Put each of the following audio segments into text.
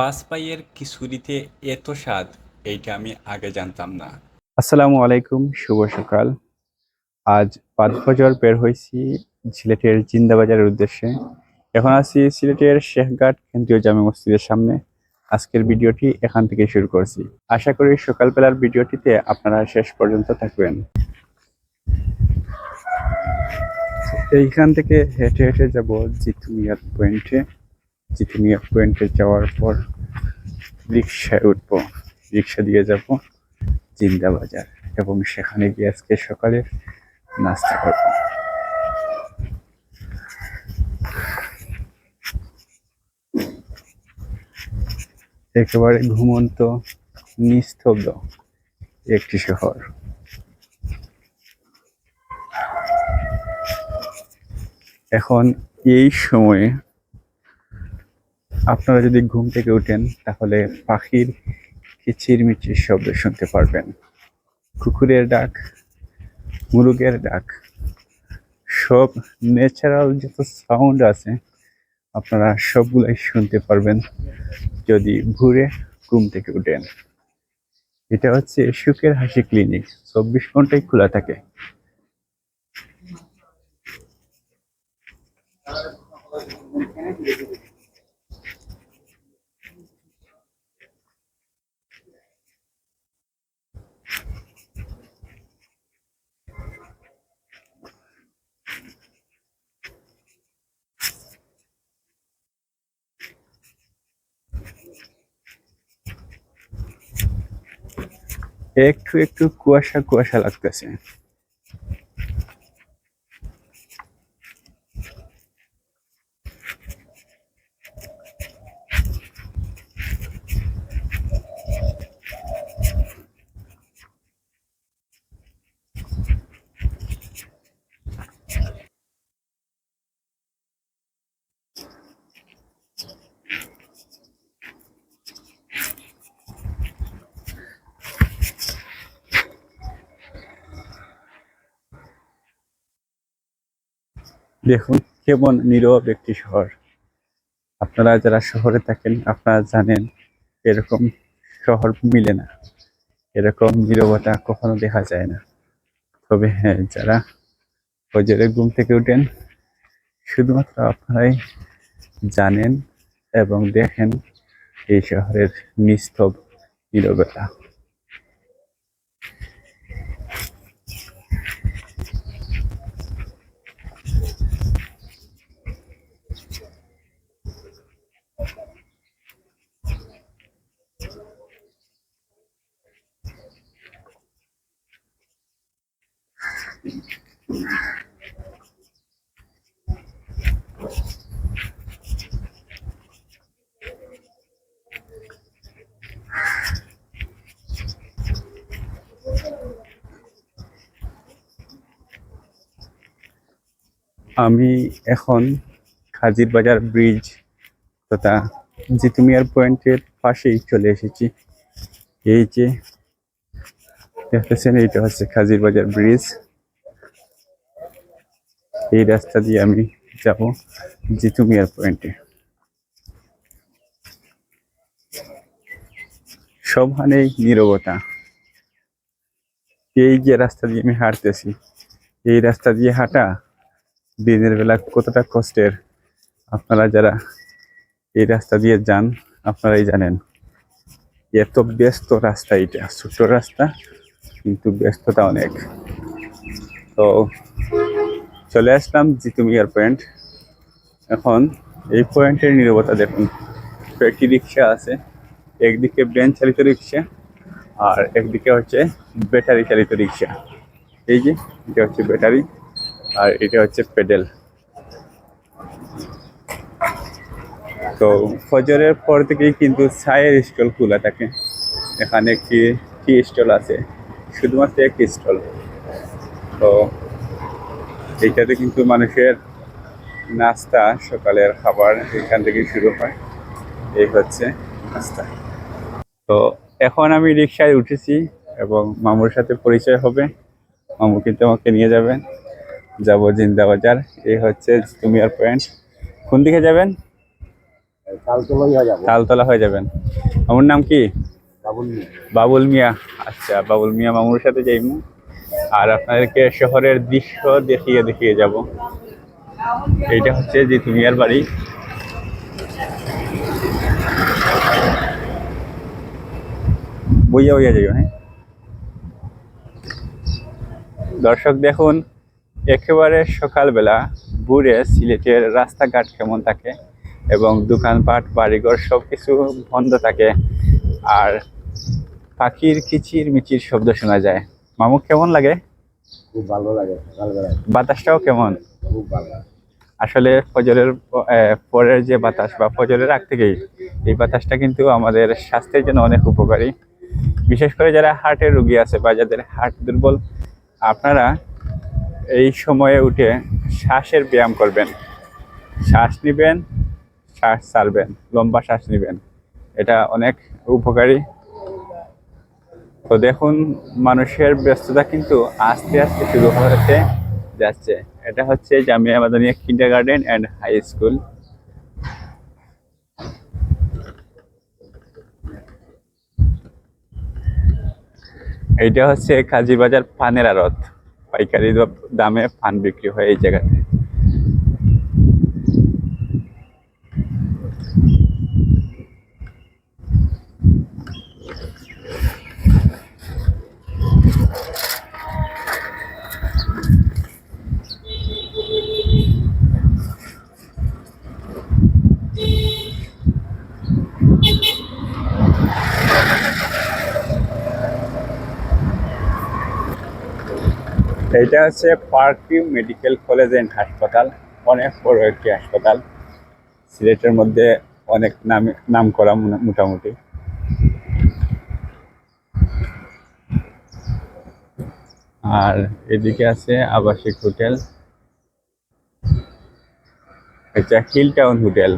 পাঁচ পাইয়ের খিচুড়িতে এত স্বাদ, এইটা আমি আগে জানতাম না। আসসালামু আলাইকুম, শুভ সকাল। আজ পাঁচ বছর বের হয়েছি সিলেটের জিন্দাবাজারের উদ্দেশ্যে। এখন আছি সিলেটের শেখঘাট কেন্দ্রীয় জামে মসজিদের সামনে। আজকের ভিডিওটি এখান থেকে শুরু করছি। আশা করি সকালবেলার ভিডিওটিতে আপনারা শেষ পর্যন্ত থাকবেন। এইখান থেকে হেঁটে হেঁটে যাব জিতুমিয়ার পয়েন্টে। জিতুমিয়ার পয়েন্টে যাওয়ার পর রিক্সায় উঠবো। রিক্সা দিয়ে যাব জিন্দা বাজার এবং সেখানে গিয়ে আজকে সকালে নাস্তা করব। একেবারে ঘুমন্ত, নিস্তব্ধ একটি শহর। এখন এই সময়ে আপনারা যদি ঘুম থেকে উঠেন তাহলে পাখির কিচিরমিচির শব্দ শুনতে পারবেন। কুকুরের ডাক, মুরগের ডাক, সব ন্যাচারাল যত সাউন্ড আছে, আপনারা সবগুলাই শুনতে পারবেন যদি ভোরে ঘুম থেকে উঠেন এটা হচ্ছে সুখের হাসি ক্লিনিক চব্বিশ ঘন্টাই খোলা থাকে। একটু একটু কুয়াশা কুয়াশা লাগতেছে। দেখুন, কেমন নীরব একটি শহর। আপনারা যারা শহরে থাকেন, আপনারা জানেন এরকম শহর মিলে না। এরকম নীরবতা কখনো দেখা যায় না। তবে হ্যাঁ যারা ফজরে ঘুম থেকে উঠেন, শুধুমাত্র আপনারাই জানেন এবং দেখেন এই শহরের নিস্তব নীরবতা। আমি এখন খাজির বাজার ব্রিজ তথা জিতুমিয়ার পয়েন্টের পাশেই চলে এসেছি। এই যে দেখতেছেন, এইটা হচ্ছে খাজির বাজার ব্রিজ এই রাস্তা দিয়ে আমি যাব জিতুমিয়ার পয়েন্টে সবখানেই নীরবতা। এই যে রাস্তা দিয়ে আমি হাঁটতেছি, এই রাস্তা দিয়ে হাঁটা দিনের বেলা কতটা কষ্টের? আপনারা যারা এই রাস্তা দিয়ে যান, আপনারাই জানেন এত ব্যস্ত রাস্তা এটা, ছোট রাস্তা কিন্তু ব্যস্ততা অনেক। তো চলে আসলাম জিতুমিয়ার পয়েন্ট এখন এই পয়েন্টের নিরবতা দেখুন। কয়েকটি রিক্সা আছে, একদিকে ব্রেন চালিত রিক্সা আর একদিকে হচ্ছে ব্যাটারি চালিত রিক্সা। এই যে, এটা হচ্ছে ব্যাটারি। আর এটা হচ্ছে পেডেল। তো ফজরের পর থেকেই কিন্তু চায়ের স্টল খোলা থাকে। এখানে একটি টি স্টল আছে? শুধুমাত্র একটি স্টল। তো এইটাতে কিন্তু মানুষের নাস্তা, সকালের খাবার এখান থেকে শুরু হয়। এই হচ্ছে নাস্তা। তো এখন আমি রিক্সায় উঠেছি এবং মামুর সাথে পরিচয় হবে। মামু কিন্তু আমাকে নিয়ে যাবেন। যাব জিন্দা বাজার। এই হচ্ছে তুমিয়ার পয়েন্ট কোন দিকে যাবেন? তালতলা হয়ে যাবেন। আমার নাম কি? বাবুল মিয়া। আচ্ছা বাবুল মিয়া মামুর সাথে যাইমু আর আপনাদেরকে শহরের দৃশ্য দেখিয়ে দেখিয়ে যাব। এইটা হচ্ছে জিতু মিয়ার বাড়ি। বইয়া বইয়া যাইও হ্যাঁ? দর্শক দেখুন। একেবারে সকালবেলা ভোরে সিলেটের রাস্তাঘাট কেমন থাকে এবং দোকানপাট বাড়িঘর সব কিছু বন্ধ থাকে আর পাখির কিচির মিচির শব্দ শোনা যায়। মামু কেমন লাগে? খুব ভালো লাগে বাতাসটাও কেমন? খুব ভালো আসলে ফজরের আহ, পরের যে বাতাস বা ফজরের আগ থেকেই এই বাতাসটা কিন্তু আমাদের স্বাস্থ্যের জন্য অনেক উপকারী। বিশেষ করে যারা হার্টের রুগী আছে বা যাদের হার্ট দুর্বল আপনারা এই সময়ে উঠে শ্বাসের ব্যায়াম করবেন। শ্বাস নেবেন, শ্বাস ছাড়বেন, লম্বা শ্বাস নেবেন। এটা অনেক উপকারী। তো দেখুন, মানুষের ব্যস্ততা কিন্তু আস্তে আস্তে শুরু হতে যাচ্ছে। এটা হচ্ছে Jamia Madania kindergarten and high school এইটা হচ্ছে কাজীবাজার পানের আড়ত। পাইকারি দ- দামে পান বিক্রি হয় এই জায়গাতে এইটা হচ্ছে পার্কিউ মেডিকেল কলেজ অ্যান্ড হাসপাতাল অনেক বড় একটি হাসপাতাল। সিলেটের মধ্যে অনেক নাম নাম করা মোটামুটি। আর এদিকে আছে আবাসিক হোটেল। এটা হিল টাউন হোটেল।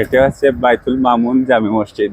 এটা হচ্ছে বাইতুল মামুন জামে মসজিদ।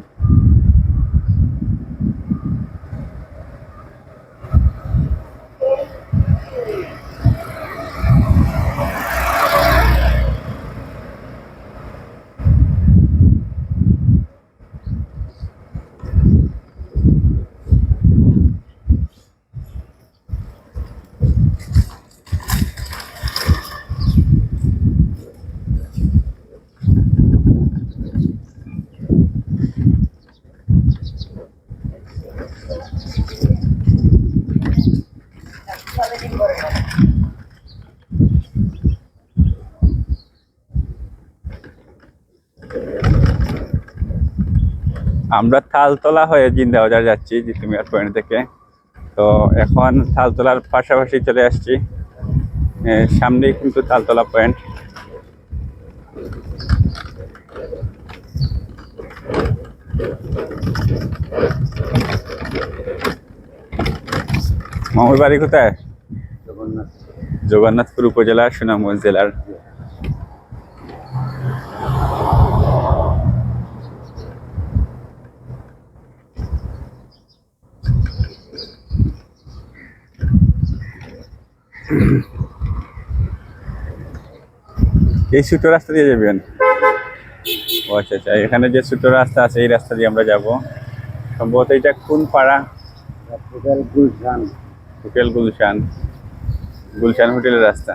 আমরা তালতলা হয়ে জিন্দাবাজার যাচ্ছি জিতুমিয়ার পয়েন্ট থেকে। তো এখন তালতলার পাশাপাশি চলে আসছি। সামনেই কিন্তু তালতলা পয়েন্ট। মামুর বাড়ি কোথায়? জগন্নাথ জগন্নাথপুর উপজেলা সুনামগঞ্জ জেলার। এই ছোট রাস্তা দিয়ে যাবেন? ও আচ্ছা আচ্ছা। এখানে যে ছোট রাস্তা আছে এই রাস্তা দিয়ে আমরা যাব। সম্ভবত এটা কোন পাড়া? হোটেল গুলশান। হোটেল গুলশান। গুলশান হোটেলের রাস্তা।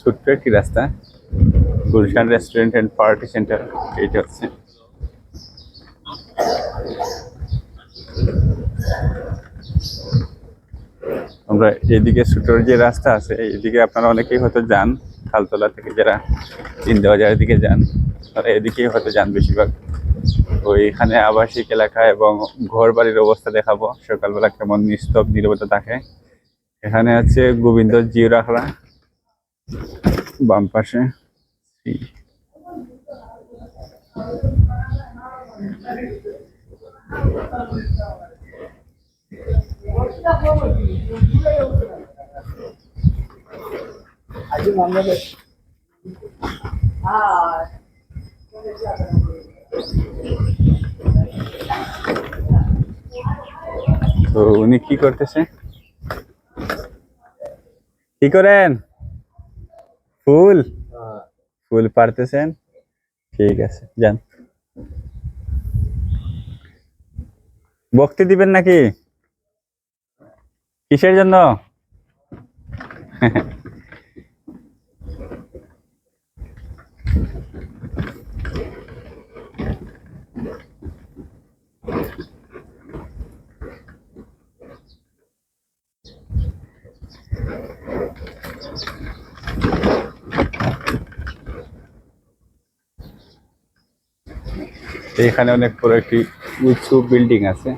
ছোট্ট একটি রাস্তা। Gulshan restaurant and party centre এইটা হচ্ছে। আমরা এদিকে ছোটোর যে রাস্তা আছে, এইদিকে আপনারা অনেকেই হয়তো যান, খালতলা থেকে যারা ইন্দাবাজারের দিকে যান, তারা এদিকেই হয়তো যান বেশিরভাগ। ওইখানে আবাসিক এলাকা এবং ঘর বাড়ির অবস্থা দেখাবো, সকালবেলা কেমন নিস্তব নিরবতা থাকে। এখানে আছে গোবিন্দ জিও রাখরা বাম পাশে তো উনি কি করতেছে? কি করেন? ফুল? ফুল পারতেছেন ঠিক আছে, যান। বক্তি দিবেন নাকি? কিসের জন্য? এখানে অনেক বড় একটি উঁচু বিল্ডিং আছে।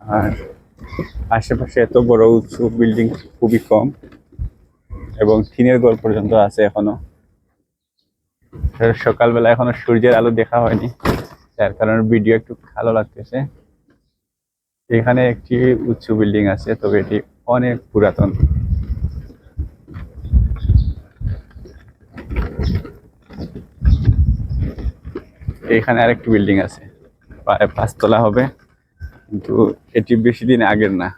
আর আশেপাশে এত বড় উঁচু বিল্ডিং খুবই কম এবং টিনের ঘর পর্যন্ত আছে এখনও। সকালবেলা এখনও সূর্যের আলো দেখা হয়নি, যার কারণে ভিডিও একটু ভালো লাগতেছে। এখানে একটি উঁচু বিল্ডিং আছে, তবে এটি অনেক পুরাতন। এখানে আরেকটি বিল্ডিং আছে পাঁচতলা হবে, কিন্তু এটি বেশি দিন আগের না।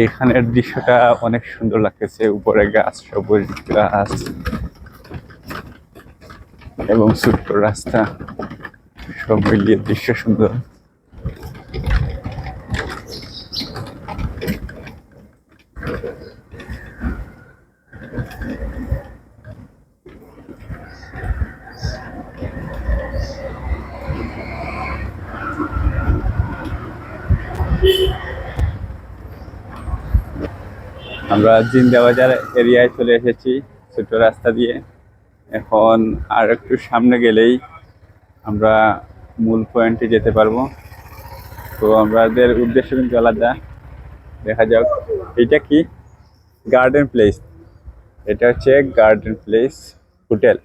এইখানের দৃশ্যটা অনেক সুন্দর লাগতেছে। উপরে গাছ, সবুজ গাছ এবং ছোট্ট রাস্তা। সব মিলিয়ে দৃশ্য সুন্দর। আমরা জিন্দাবাজার এরিয়ায় চলে এসেছি, ছোট রাস্তা দিয়ে। এখন আর একটু সামনে গেলেই আমরা মূল পয়েন্টে যেতে পারব। তো আমাদের উদ্দেশ্য কিন্তু আলাদা। দেখা যাক, এটা কি? গার্ডেন প্লেস এটা হচ্ছে গার্ডেন প্লেস হোটেল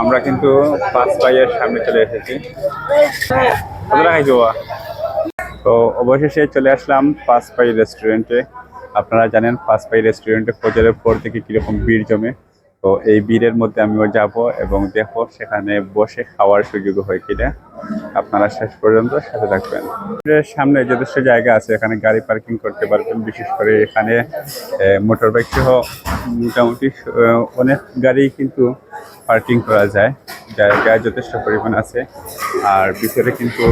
আমরা কিন্তু পাঁচ পাইয়ের সামনে চলে এসেছি। তো অবশেষে চলে আসলাম পাঁচ পাই রেস্টুরেন্টে। আপনারা জানেন পাঁচ পাই রেস্টুরেন্টে ফজরের পর থেকে কীরকম ভিড় জমে। তো এই ভিড়ের মধ্যে আমিও যাব এবং দেখো সেখানে বসে খাওয়ার সুযোগ হয় কিনা। আপনারা শেষ পর্যন্ত সাথে থাকবেন। সামনে যথেষ্ট জায়গা আছে, এখানে গাড়ি পার্কিং করতে পারবেন, বিশেষ করে এখানে মোটর বাইক সহ মোটামুটি অনেক গাড়ি কিন্তু পার্কিং করা যায় জায়গা যথেষ্ট পরিমাণ আছে। আর ভিতরে কিন্তু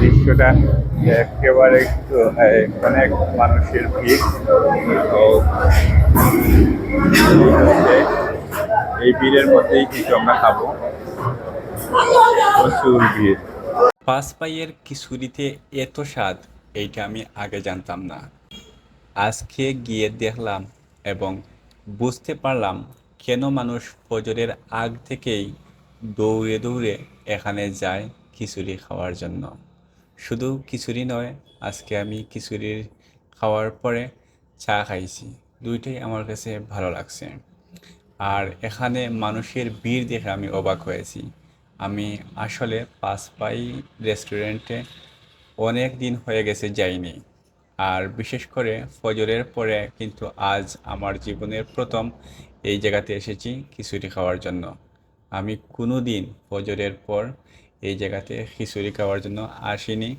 দৃশ্যটা একেবারে অনেক মানুষের ভিড়। এই ভিড়ের মধ্যেই কিন্তু আমরা খাব। প্রচুর ভিড়। পাঁচ পাইয়ের এত স্বাদ, এইটা আমি আগে জানতাম না। আজকে গিয়ে দেখলাম এবং বুঝতে পারলাম কেন মানুষ ফজরের আগ থেকেই দৌড়ে দৌড়ে এখানে যায় খিচুড়ি খাওয়ার জন্য? শুধু খিচুড়ি নয়, আজকে আমি খিচুড়ির খাওয়ার পরে চা খাইছি। দুইটাই আমার কাছে ভালো লাগছে। আর এখানে মানুষের ভিড় দেখে আমি অবাক হয়েছি। আমি আসলে পাঁচপাই রেস্টুরেন্টে অনেক দিন হয়ে গেছে যাইনি। আর বিশেষ করে ফজরের পরে কিন্তু আজ আমার জীবনের প্রথম এই জায়গাতে এসেছি খিচুড়ি খাওয়ার জন্য। আমি কোনো দিন ফজরের পর এই জায়গাতে খিচুড়ি খাওয়ার জন্য আসিনি।